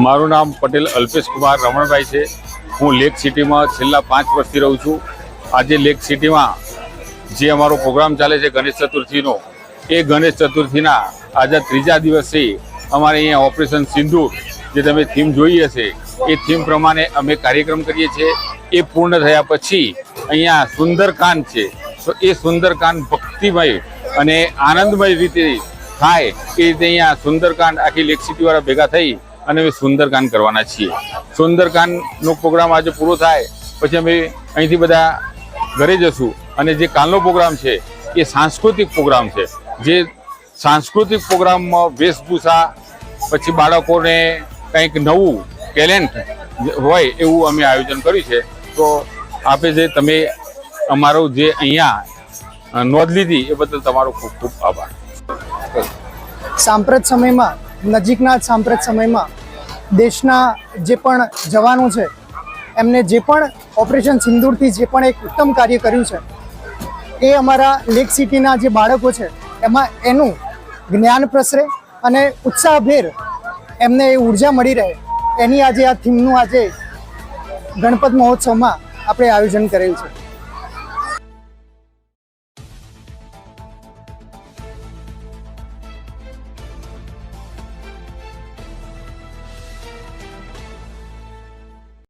મારું નામ પટેલ અલ્પેશ કુમાર રમણભાઈ છે. હું લેક સિટીમાં છેલ્લા પાંચ વર્ષથી રહું છું. આજે લેક સિટીમાં જે અમારો પ્રોગ્રામ ચાલે છે ગણેશ ચતુર્થીનો, એ ગણેશ ચતુર્થીના આજે ત્રીજા દિવસે અમારે અહીંયા ઓપરેશન સિંધુ જે તમે થીમ જોઈ હશે, એ થીમ પ્રમાણે અમે કાર્યક્રમ કરીએ છીએ. એ પૂર્ણ થયા પછી અહીંયા સુંદરકાંડ છે. તો એ સુંદરકાંડ ભક્તિમય અને આનંદમય રીતે થાય, એ રીતે અહીંયા સુંદરકાંડ આખી લેક સિટીવાળા ભેગા થઈ અને અમે સુંદરકાંડ કરવાના છીએ. સુંદરકાંડનો પ્રોગ્રામ આજે પૂરો થાય, પછી અમે અહીંથી બધા ઘરે જશું અને જે કાલનો પ્રોગ્રામ છે, એ સાંસ્કૃતિક પ્રોગ્રામ છે. જે સાંસ્કૃતિક પ્રોગ્રામમાં વેશભૂષા, પછી બાળકોને કંઈક નવું ટેલેન્ટ હોય એવું અમે આયોજન કર્યું છે. તો આપે જે તમે અમારો જે અહીંયા નોંધ લીધી, એ બદલ તમારો ખૂબ ખૂબ આભાર. સાંપ્રત સમયમાં નજીકના જ સાંપ્રત સમયમાં દેશના જે પણ જવાનો છે, એમને જે પણ ઓપરેશન સિંદૂરથી જે પણ એક ઉત્તમ કાર્ય કર્યું છે, એ અમારા લેક સિટીના જે બાળકો છે, એમાં એનું જ્ઞાન પ્રસરે અને ઉત્સાહભેર એમને એ ઊર્જા મળી રહે. એની આજે આ થીમનું આજે ગણપત મહોત્સવમાં આપણે આયોજન કરેલ છે.